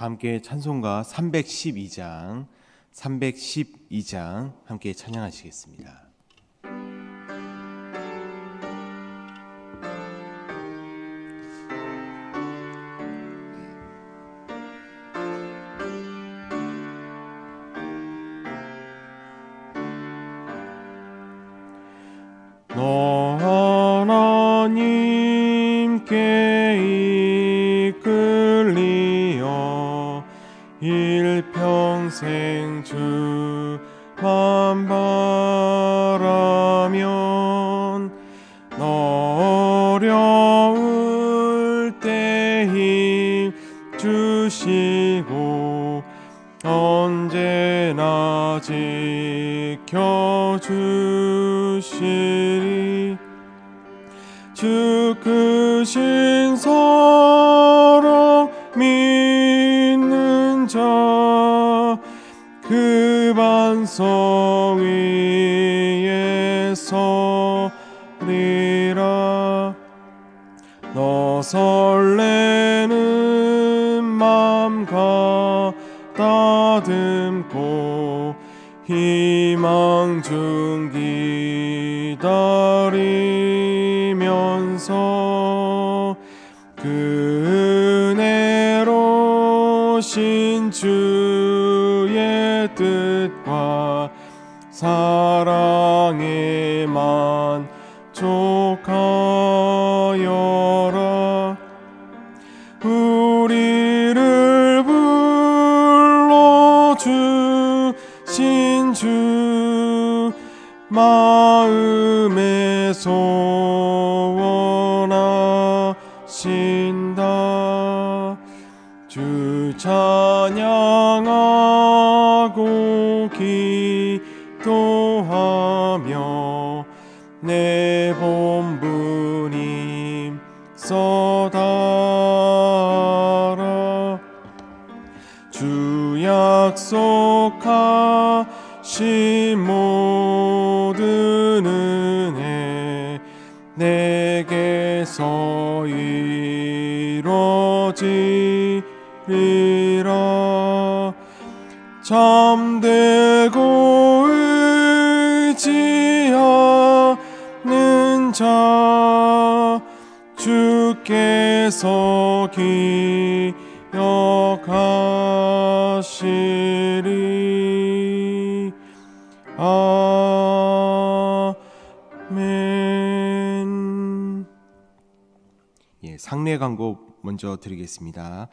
다 함께 찬송가 312장 312장 함께 찬양하시겠습니다. 주시고 언제나 지켜 주시리. 주 크신 사랑 믿는 자그 반석 희망 중 기다리면서 그 은혜로 신주의 뜻과 사랑에 만족 소원하신다. 주 찬양하고 기도하며 내 본분임 써다라. 주 약속하신 잠들고 의지하는 자 주께서 기억하시리 아멘 예, 상례 광고 먼저 드리겠습니다.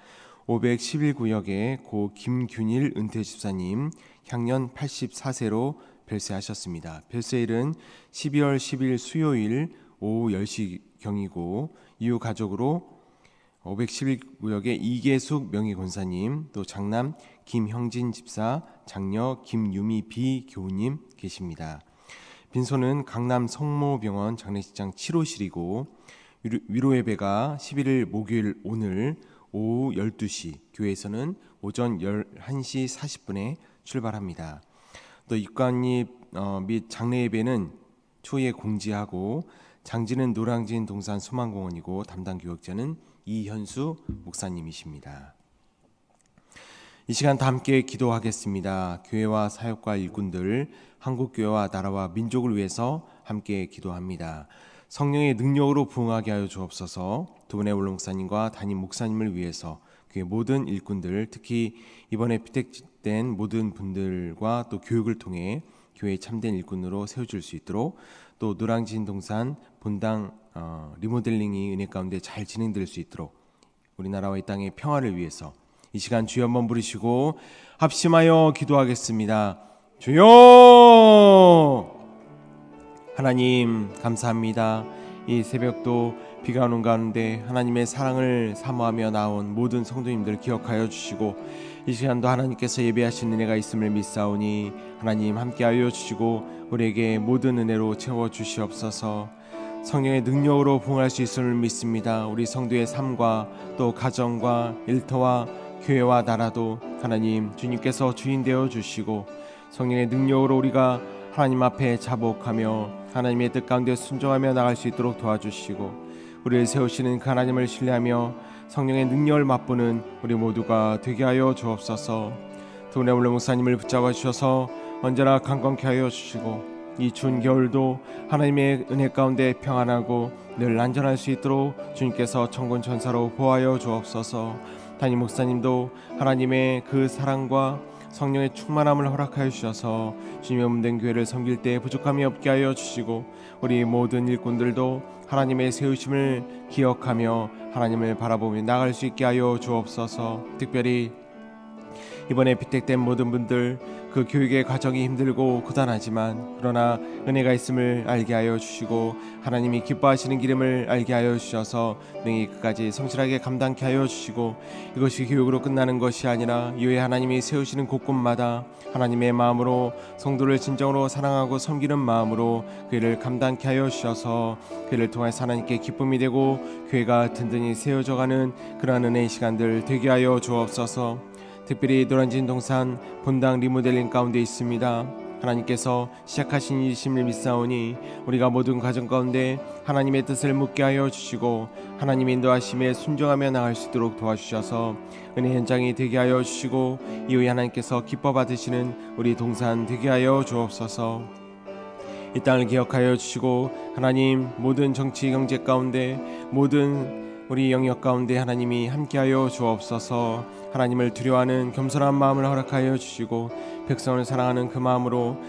511구역의 고 김균일 은퇴 집사님 향년 84세로 별세하셨습니다. 별세일은 12월 10일 수요일 오후 10시 경이고 이후 가족으로 511구역의 이계숙 명의권사님, 또 장남 김형진 집사, 장녀 김유미 비 교우님 계십니다. 빈소는 강남 성모병원 장례식장 7호실이고 위로 예배가 11일 목요일 오늘 오후 12시, 교회에서는 오전 11시 40분에 출발합니다. 또 입관립 어, 및 장례 예배는 초에 공지하고 장지는 노량진 동산 소망공원이고 담당 교역자는 이현수 목사님이십니다. 이 시간 다 함께 기도하겠습니다. 교회와 사역과 일꾼들, 한국 교회와 나라와 민족을 위해서 함께 기도합니다. 성령의 능력으로 부응하게 하여 주옵소서. 두 분의 원로 목사님과 담임 목사님을 위해서 교회 모든 일꾼들, 특히 이번에 피택된 모든 분들과 또 교육을 통해 교회 참된 일꾼으로 세워줄 수 있도록 또 노량진 동산 본당 어, 리모델링이 은혜 가운데 잘 진행될 수 있도록 우리나라와 이 땅의 평화를 위해서 이 시간 주여 한번 부르시고 합심하여 기도하겠습니다. 주여 하나님 감사합니다. 이 새벽도 비가 오는 가운데 하나님의 사랑을 사모하며 나온 모든 성도님들 기억하여 주시고 이 시간도 하나님께서 예배하신 은혜가 있음을 믿사오니 하나님 함께하여 주시고 우리에게 모든 은혜로 채워 주시옵소서. 성령의 능력으로 부응할 수 있음을 믿습니다. 우리 성도의 삶과 또 가정과 일터와 교회와 나라도 하나님 주님께서 주인 되어 주시고 성령의 능력으로 우리가 하나님 앞에 자복하며 하나님의 뜻 가운데 순종하며 나갈 수 있도록 도와주시고 우리를 세우시는 그 하나님을 신뢰하며 성령의 능력을 맛보는 우리 모두가 되게 하여 주옵소서. 물론 목사님을 붙잡아 주셔서 언제나 강건케 하여 주시고 이 추운 겨울도 하나님의 은혜 가운데 평안하고 늘 안전할 수 있도록 주님께서 천군 천사로 보하여 주옵소서. 담임 목사님도 하나님의 그 사랑과 성령의 충만함을 허락하여 주셔서 주님의 몸된 교회를 섬길 때 부족함이 없게 하여 주시고 우리 모든 일꾼들도 하나님의 세우심을 기억하며 하나님을 바라보며 나갈 수 있게 하여 주옵소서. 특별히 이번에 비택된 모든 분들 그 교육의 과정이 힘들고 고단하지만 그러나 은혜가 있음을 알게 하여 주시고 하나님이 기뻐하시는 기름을 알게 하여 주셔서 능히 끝까지 성실하게 감당케 하여 주시고 이것이 교육으로 끝나는 것이 아니라 이후에 하나님이 세우시는 곳곳마다 하나님의 마음으로 성도를 진정으로 사랑하고 섬기는 마음으로 그를 감당케 하여 주셔서 그를 통해 하나님께 기쁨이 되고 교회가 든든히 세워져가는 그러한 은혜의 시간들 되게 하여 주옵소서. 특별히 노란진 동산 본당 리모델링 가운데 있습니다. 하나님께서 시작하신 일심을 믿사오니 우리가 모든 가정 가운데 하나님의 뜻을 묻게 하여 주시고 하나님의 인도하심에 순종하며 나갈 수 있도록 도와주셔서 은혜 현장이 되게 하여 주시고 이후에 하나님께서 기뻐 받으시는 우리 동산 되게 하여 주옵소서. 이 땅을 기억하여 주시고 하나님 모든 정치 경제 가운데 모든 우리 영역 가운데 하나님이 함께하여 주옵소서 하나님을 두려워하는 겸손한 마음을 허락하여 주시고 백성을 사랑하는 그 마음으로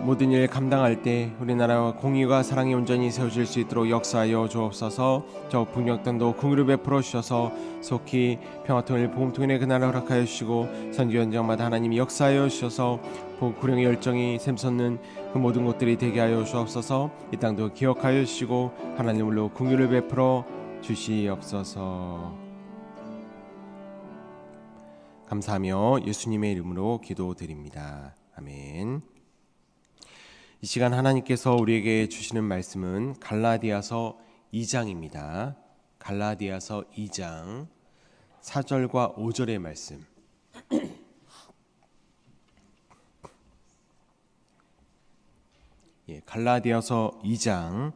모든 일 감당할 때 우리나라와 공의와 사랑이 온전히 세워질 수 있도록 역사하여 주옵소서 저 북녘땅도 궁유를 베풀어 주셔서 속히 평화통일 복음통일의 그날을 허락하여 주시고 선교 현장마다 하나님이 역사하여 주셔서 구령의 열정이 샘솟는 그 모든 것들이 되게 하여 주옵소서 이 땅도 기억하여 주시고 하나님으로 궁유를 베풀어 주시옵소서. 감사하며 예수님의 이름으로 기도드립니다. 아멘. 이 시간 하나님께서 우리에게 주시는 말씀은 갈라디아서 2장입니다. 갈라디아서 2장 4절과 5절의 말씀. 예, 갈라디아서 2장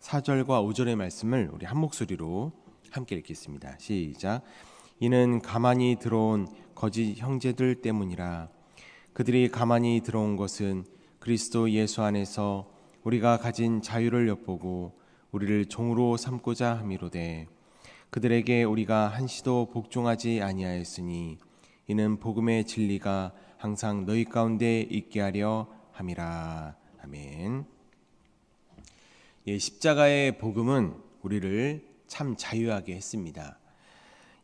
4절과 5절의 말씀을 우리 한 목소리로 함께 읽겠습니다. 시작. 이는 가만히 들어온 거짓 형제들 때문이라 그들이 가만히 들어온 것은 그리스도 예수 안에서 우리가 가진 자유를 엿보고 우리를 종으로 삼고자 함이로되 그들에게 우리가 한시도 복종하지 아니하였으니 이는 복음의 진리가 항상 너희 가운데 있게 하려 함이라 아멘. 예, 십자가의 복음은 우리를 참 자유하게 했습니다.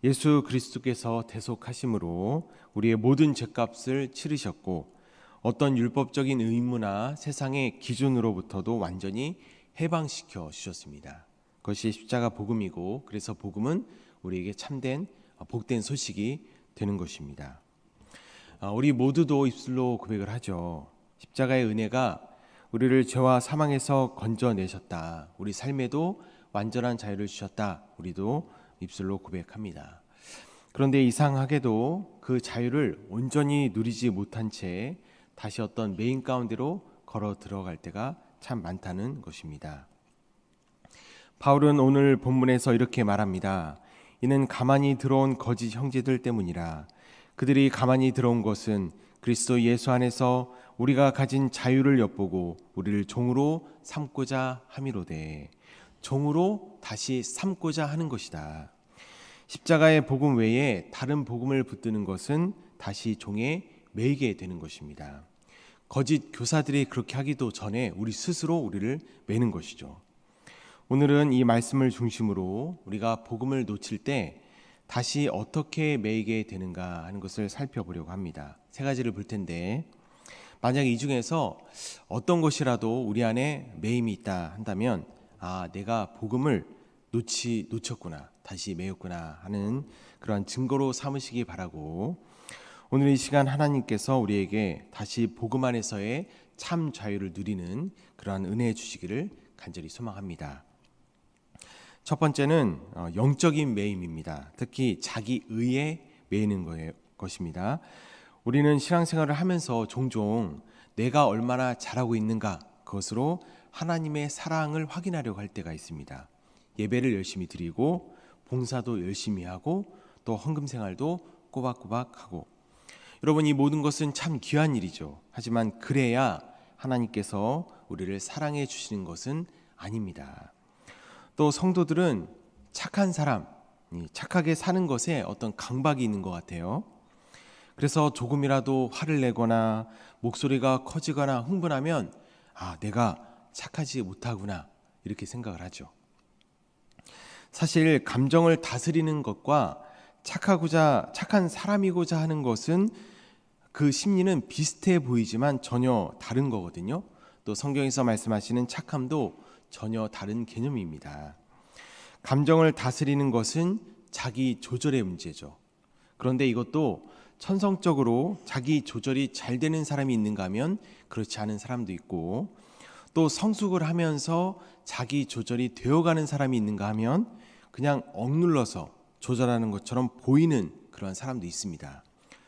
예수 그리스도께서 대속하심으로 우리의 모든 죄값을 치르셨고 어떤 율법적인 의무나 세상의 기준으로부터도 완전히 해방시켜 주셨습니다. 그것이 십자가 복음이고 그래서 복음은 우리에게 참된 복된 소식이 되는 것입니다. 아, 우리 모두도 입술로 고백을 하죠. 십자가의 은혜가 우리를 죄와 사망에서 건져내셨다. 우리 삶에도 완전한 자유를 주셨다. 우리도 입술로 고백합니다. 그런데 이상하게도 그 자유를 온전히 누리지 못한 채 다시 어떤 메인 가운데로 걸어 들어갈 때가 참 많다는 것입니다. 바울은 오늘 본문에서 이렇게 말합니다. 이는 가만히 들어온 거짓 형제들 때문이라. 그들이 가만히 들어온 것은 그리스도 예수 안에서 우리가 가진 자유를 엿보고 우리를 종으로 삼고자 함이로되 종으로 다시 삼고자 하는 것이다. 십자가의 복음 외에 다른 복음을 붙드는 것은 다시 종에 매이게 되는 것입니다. 거짓 교사들이 그렇게 하기도 전에 우리 스스로 우리를 매는 것이죠. 오늘은 이 말씀을 중심으로 우리가 복음을 놓칠 때 다시 어떻게 매이게 되는가 하는 것을 살펴보려고 합니다. 세 가지를 볼 텐데 만약 이 중에서 어떤 것이라도 우리 안에 매임이 있다 한다면 아 내가 복음을 놓치 놓쳤구나 다시 매였구나 하는 그러한 증거로 삼으시기 바라고 오늘 이 시간 하나님께서 우리에게 다시 복음 안에서의 참 자유를 누리는 그러한 은혜 주시기를 간절히 소망합니다. 첫 번째는 어, 영적인 매임입니다. 특히 자기 의에 매이는 거예요, 것입니다. 우리는 신앙생활을 하면서 종종 내가 얼마나 잘하고 있는가 그것으로 하나님의 사랑을 확인하려고 할 때가 있습니다. 예배를 열심히 드리고 봉사도 열심히 하고 또 헌금 생활도 꼬박꼬박 하고 여러분 이 모든 것은 참 귀한 일이죠. 하지만 그래야 하나님께서 우리를 사랑해 주시는 것은 아닙니다. 또 성도들은 착한 사람, 착하게 사는 것에 어떤 강박이 있는 것 같아요. 그래서 조금이라도 화를 내거나 목소리가 커지거나 흥분하면 아, 내가 착하지 못하구나. 이렇게 생각을 하죠. 사실 감정을 다스리는 것과 착하고자 착한 사람이고자 하는 것은 그 심리는 비슷해 보이지만 전혀 다른 거거든요. 또 성경에서 말씀하시는 착함도 전혀 다른 개념입니다. 감정을 다스리는 것은 자기 조절의 문제죠. 그런데 이것도 천성적으로 자기 조절이 잘 되는 사람이 있는가 하면 그렇지 않은 사람도 있고 또 성숙을 하면서 자기 조절이 되어가는 사람이 있는가 하면 그냥 억눌러서 조절하는 것처럼 보이는 그런 사람도 있습니다.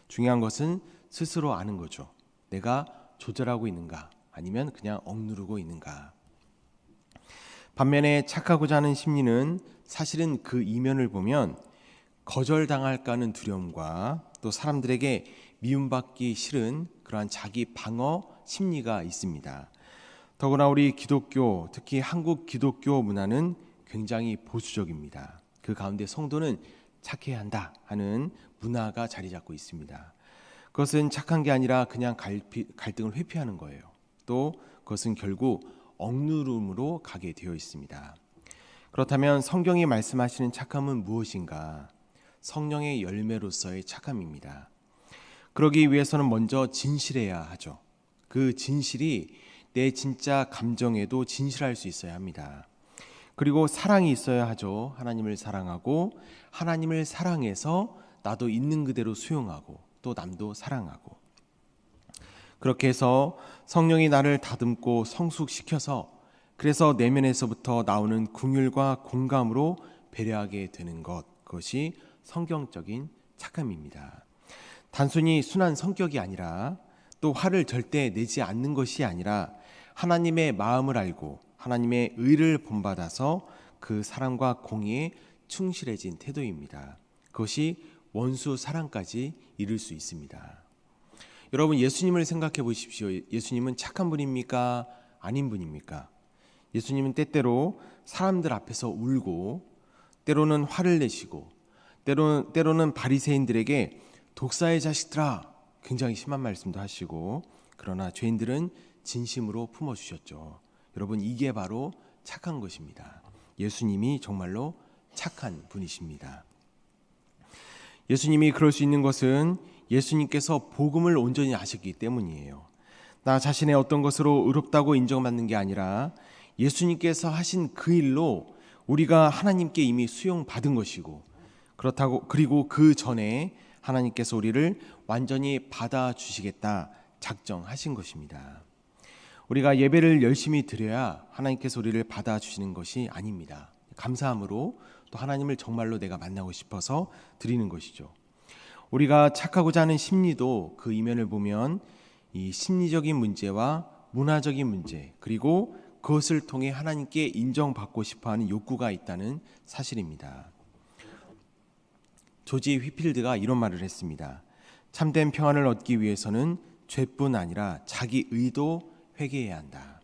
중요한 것은 스스로 아는 거죠. 내가 조절하고 있는가 아니면 그냥 억누르고 있는가. 반면에 착하고자 하는 심리는 사실은 그 이면을 보면 거절당할까 하는 두려움과 또 사람들에게 미움받기 싫은 그러한 자기 방어 심리가 있습니다. 더구나 우리 기독교, 특히 한국 기독교 문화는 굉장히 보수적입니다. 그 가운데 성도는 착해야 한다 하는 문화가 자리 잡고 있습니다. 그것은 착한 게 아니라 그냥 갈피, 갈등을 회피하는 거예요. 또 그것은 결국 억누름으로 가게 되어 있습니다. 그렇다면 성경이 말씀하시는 착함은 무엇인가? 성령의 열매로서의 착함입니다. 그러기 위해서는 먼저 진실해야 하죠. 그 진실이 내 진짜 감정에도 진실할 수 있어야 합니다. 그리고 사랑이 있어야 하죠. 하나님을 사랑하고 하나님을 사랑해서 나도 있는 그대로 수용하고 또 남도 사랑하고 그렇게 해서 성령이 나를 다듬고 성숙시켜서 그래서 내면에서부터 나오는 궁율과 공감으로 배려하게 되는 것 그것이 성경적인 착함입니다. 단순히 순한 성격이 아니라 또 화를 절대 내지 않는 것이 아니라 하나님의 마음을 알고 하나님의 의를 본받아서 그 사랑과 공의에 충실해진 태도입니다. 그것이 원수 사랑까지 이룰 수 있습니다. 여러분 예수님을 생각해 보십시오. 예수님은 착한 분입니까? 아닌 분입니까? 예수님은 때때로 사람들 앞에서 울고 때로는 화를 내시고 때로, 때로는 바리새인들에게 독사의 자식들아 굉장히 심한 말씀도 하시고 그러나 죄인들은 진심으로 품어주셨죠. 여러분 이게 바로 착한 것입니다. 예수님이 정말로 착한 분이십니다. 예수님이 그럴 수 있는 것은 예수님께서 복음을 온전히 아셨기 때문이에요. 나 자신의 어떤 것으로 의롭다고 인정받는 게 아니라 예수님께서 하신 그 일로 우리가 하나님께 이미 수용받은 것이고 그렇다고 그리고 그 전에 하나님께서 우리를 완전히 받아 주시겠다 작정하신 것입니다. 우리가 예배를 열심히 드려야 하나님께서 우리를 받아 주시는 것이 아닙니다. 감사함으로 또 하나님을 정말로 내가 만나고 싶어서 드리는 것이죠. 우리가 착하고자 하는 심리도 그 이면을 보면 이 심리적인 문제와 문화적인 문제 그리고 그것을 통해 하나님께 인정받고 싶어 하는 욕구가 있다는 사실입니다. 조지 휘필드가 이런 말을 했습니다. 참된 평안을 얻기 위해서는 죄뿐 아니라 자기 의도 회개해야 한다.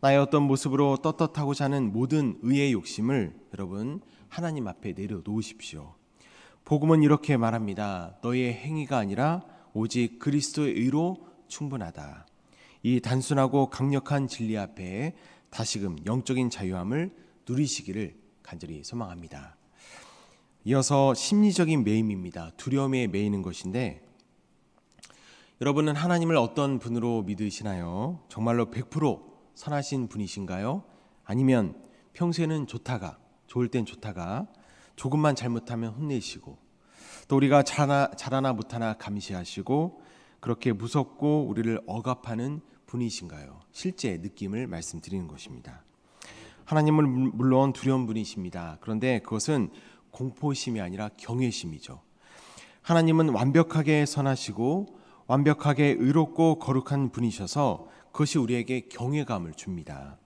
나의 어떤 모습으로 떳떳하고자 하는 모든 의의 욕심을 여러분 하나님 앞에 내려놓으십시오. 복음은 이렇게 말합니다. 너의 행위가 아니라 오직 그리스도의 의로 충분하다. 이 단순하고 강력한 진리 앞에 다시금 영적인 자유함을 누리시기를 간절히 소망합니다. 이어서 심리적인 매임입니다. 두려움에 매이는 것인데 여러분은 하나님을 어떤 분으로 믿으시나요? 정말로 100% 선하신 분이신가요? 아니면 평소에는 좋다가 좋을 땐 좋다가 조금만 잘못하면 혼내시고 또 우리가 잘하나, 잘하나 못하나 감시하시고 그렇게 무섭고 우리를 억압하는 분이신가요? 실제 느낌을 말씀드리는 것입니다. 하나님은 물론 두려운 분이십니다. 그런데 그것은 공포심이 아니라 경외심이죠. 하나님은 완벽하게 선하시고 완벽하게 의롭고 거룩한 분이셔서 그것이 우리에게 경외감을 줍니다.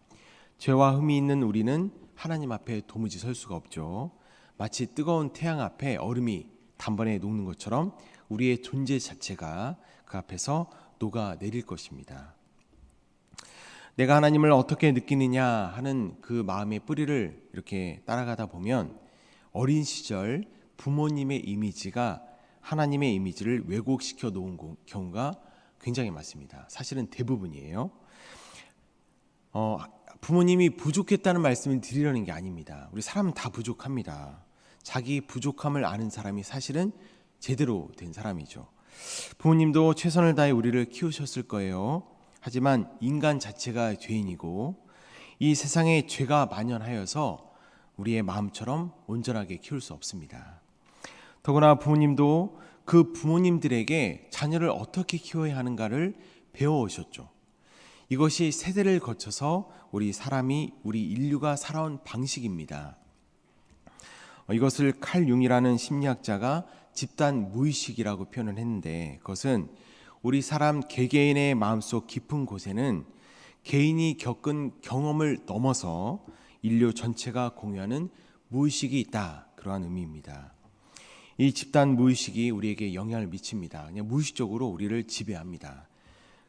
죄와 흠이 있는 우리는 하나님 앞에 도무지 설 수가 없죠. 마치 뜨거운 태양 앞에 얼음이 단번에 녹는 것처럼 우리의 존재 자체가 그 앞에서 녹아 내릴 것입니다. 내가 하나님을 어떻게 느끼느냐 하는 그 마음의 뿌리를 이렇게 따라가다 보면 어린 시절 부모님의 이미지가 하나님의 이미지를 왜곡시켜 놓은 경우가 굉장히 많습니다. 사실은 대부분이에요. 어, 부모님이 부족했다는 말씀을 드리려는 게 아닙니다. 우리 사람은 다 부족합니다. 자기 부족함을 아는 사람이 사실은 제대로 된 사람이죠. 부모님도 최선을 다해 우리를 키우셨을 거예요. 하지만 인간 자체가 죄인이고 이 세상에 죄가 만연하여서 우리의 마음처럼 온전하게 키울 수 없습니다. 더구나 부모님도 그 부모님들에게 자녀를 어떻게 키워야 하는가를 배워오셨죠. 이것이 세대를 거쳐서 우리 사람이 우리 인류가 살아온 방식입니다. 이것을 칼 융이라는 심리학자가 집단 무의식이라고 표현을 했는데 그것은 우리 사람 개개인의 마음속 깊은 곳에는 개인이 겪은 경험을 넘어서 인류 전체가 공유하는 무의식이 있다. 그러한 의미입니다. 이 집단 무의식이 우리에게 영향을 미칩니다. 그냥 무의식적으로 우리를 지배합니다.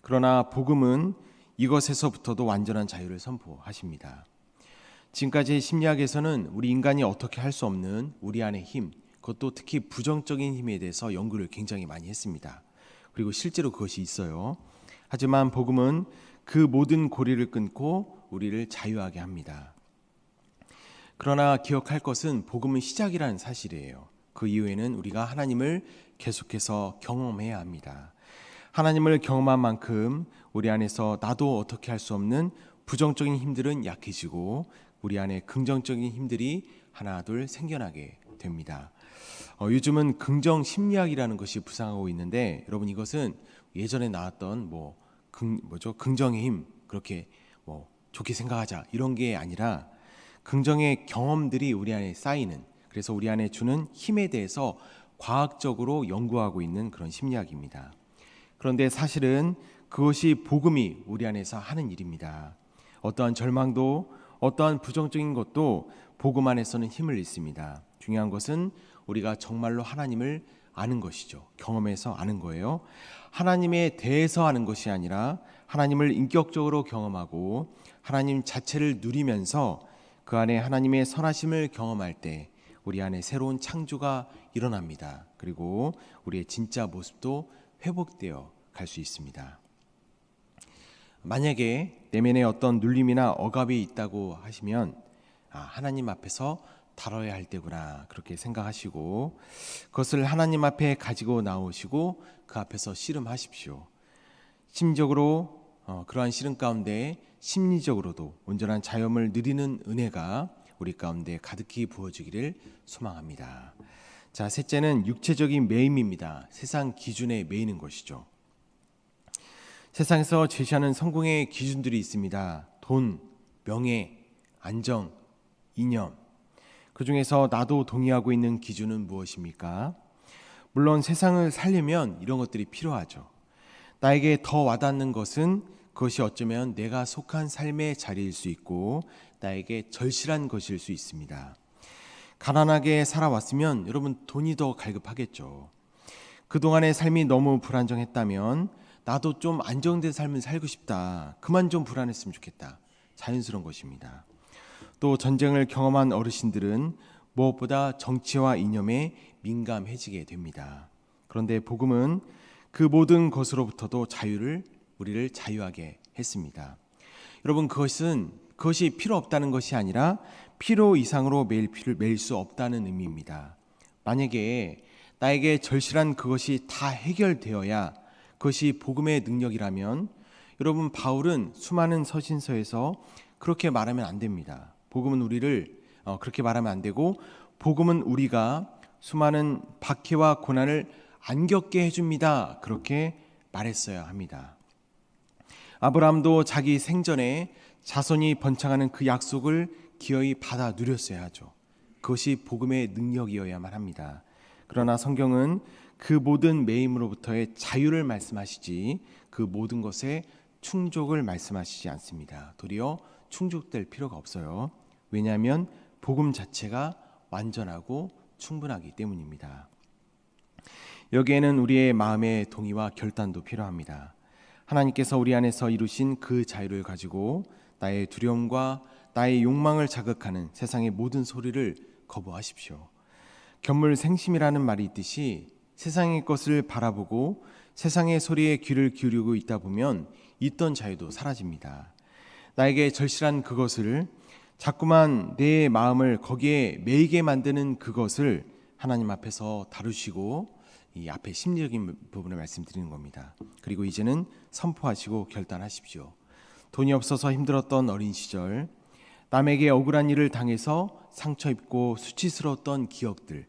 그러나 복음은 이것에서부터도 완전한 자유를 선포하십니다. 지금까지 심리학에서는 우리 인간이 어떻게 할 수 없는 우리 안의 힘, 그것도 특히 부정적인 힘에 대해서 연구를 굉장히 많이 했습니다. 그리고 실제로 그것이 있어요. 하지만 복음은 그 모든 고리를 끊고 우리를 자유하게 합니다. 그러나 기억할 것은 복음은 시작이라는 사실이에요. 그 이후에는 우리가 하나님을 계속해서 경험해야 합니다. 하나님을 경험한 만큼 우리 안에서 나도 어떻게 할 수 없는 부정적인 힘들은 약해지고 우리 안에 긍정적인 힘들이 하나 둘 생겨나게 됩니다. 어, 요즘은 긍정 심리학이라는 것이 부상하고 있는데 여러분 이것은 예전에 나왔던 뭐 긍, 뭐죠 긍정의 힘 그렇게 뭐 좋게 생각하자 이런 게 아니라 긍정의 경험들이 우리 안에 쌓이는 그래서 우리 안에 주는 힘에 대해서 과학적으로 연구하고 있는 그런 심리학입니다. 그런데 사실은 그것이 복음이 우리 안에서 하는 일입니다. 어떠한 절망도 어떠한 부정적인 것도 복음 안에서는 힘을 잃습니다. 중요한 것은 우리가 정말로 하나님을 아는 것이죠. 경험해서 아는 거예요. 하나님에 대해서 아는 것이 아니라 하나님을 인격적으로 경험하고 하나님 자체를 누리면서 그 안에 하나님의 선하심을 경험할 때 우리 안에 새로운 창조가 일어납니다. 그리고 우리의 진짜 모습도 회복되어 갈 수 있습니다. 만약에 내면에 어떤 눌림이나 억압이 있다고 하시면 아, 하나님 앞에서 다뤄야 할 때구나 그렇게 생각하시고 그것을 하나님 앞에 가지고 나오시고 그 앞에서 씨름하십시오. 심적으로 어, 그러한 씨름 가운데 심리적으로도 온전한 자염을 누리는 은혜가 우리 가운데 가득히 부어지기를 소망합니다. 자, 셋째는 육체적인 매임입니다. 세상 기준에 매이는 것이죠. 세상에서 제시하는 성공의 기준들이 있습니다. 돈, 명예, 안정, 이념. 그 중에서 나도 동의하고 있는 기준은 무엇입니까? 물론 세상을 살려면 이런 것들이 필요하죠. 나에게 더 와닿는 것은 그것이 어쩌면 내가 속한 삶의 자리일 수 있고 나에게 절실한 것일 수 있습니다. 가난하게 살아왔으면 여러분 돈이 더 갈급하겠죠. 그동안의 삶이 너무 불안정했다면 나도 좀 안정된 삶을 살고 싶다. 그만 좀 불안했으면 좋겠다. 자연스러운 것입니다. 또 전쟁을 경험한 어르신들은 무엇보다 정치와 이념에 민감해지게 됩니다. 그런데 복음은 그 모든 것으로부터도 자유를 우리를 자유하게 했습니다. 여러분 그것은 그것이 필요 없다는 것이 아니라 필요 이상으로 매일 피를 매일 수 없다는 의미입니다. 만약에 나에게 절실한 그것이 다 해결되어야 그것이 복음의 능력이라면 여러분 바울은 수많은 서신서에서 그렇게 말하면 안 됩니다. 복음은 우리를 어, 그렇게 말하면 안 되고 복음은 우리가 수많은 박해와 고난을 안 겪게 해줍니다. 그렇게 말했어야 합니다. 아브라함도 자기 생전에 자손이 번창하는 그 약속을 기어이 받아 누렸어야 하죠. 그것이 복음의 능력이어야만 합니다. 그러나 성경은 그 모든 매임으로부터의 자유를 말씀하시지 그 모든 것에 충족을 말씀하시지 않습니다. 도리어 충족될 필요가 없어요. 왜냐하면 복음 자체가 완전하고 충분하기 때문입니다. 여기에는 우리의 마음의 동의와 결단도 필요합니다. 하나님께서 우리 안에서 이루신 그 자유를 가지고 나의 두려움과 나의 욕망을 자극하는 세상의 모든 소리를 거부하십시오. 견물생심이라는 말이 있듯이 세상의 것을 바라보고 세상의 소리에 귀를 기울이고 있다 보면 있던 자유도 사라집니다. 나에게 절실한 그것을 자꾸만 내 마음을 거기에 매이게 만드는 그것을 하나님 앞에서 다루시고 이 앞에 심리적인 부분을 말씀드리는 겁니다. 그리고 이제는 선포하시고 결단하십시오. 돈이 없어서 힘들었던 어린 시절, 남에게 억울한 일을 당해서 상처 입고 수치스러웠던 기억들,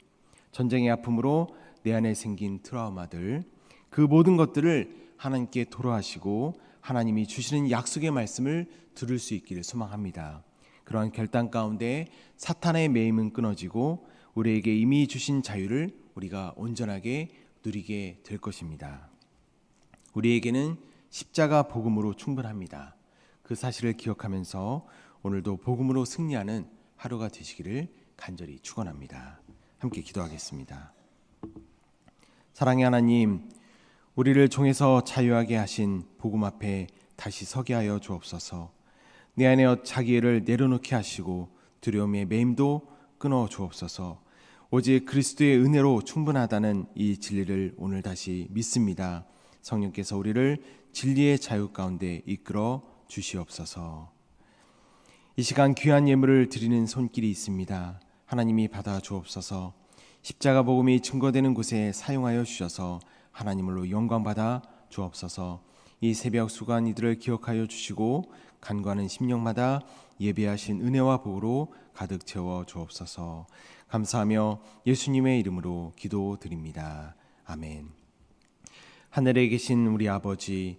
전쟁의 아픔으로 내 안에 생긴 트라우마들, 그 모든 것들을 하나님께 토로하시고 하나님이 주시는 약속의 말씀을 들을 수 있기를 소망합니다. 그러한 결단 가운데 사탄의 매임은 끊어지고 우리에게 이미 주신 자유를 우리가 온전하게 누리게 될 것입니다. 우리에게는 십자가 복음으로 충분합니다. 그 사실을 기억하면서 오늘도 복음으로 승리하는 하루가 되시기를 간절히 축원합니다. 함께 기도하겠습니다. 사랑의 하나님, 우리를 종에서 자유하게 하신 복음 앞에 다시 서게 하여 주옵소서. 내 안에 자기를 내려놓게 하시고 두려움의 매임도 끊어 주옵소서. 오직 그리스도의 은혜로 충분하다는 이 진리를 오늘 다시 믿습니다. 성령께서 우리를 진리의 자유 가운데 이끌어 주시옵소서. 이 시간 귀한 예물을 드리는 손길이 있습니다. 하나님이 받아 주옵소서. 십자가 복음이 증거되는 곳에 사용하여 주셔서 하나님으로 영광 받아 주옵소서. 이 새벽 수고한 이들을 기억하여 주시고 간과하는 심령마다 예배하신 은혜와 복으로 가득 채워 주옵소서. 감사하며 예수님의 이름으로 기도드립니다. 아멘. 하늘에 계신 우리 아버지,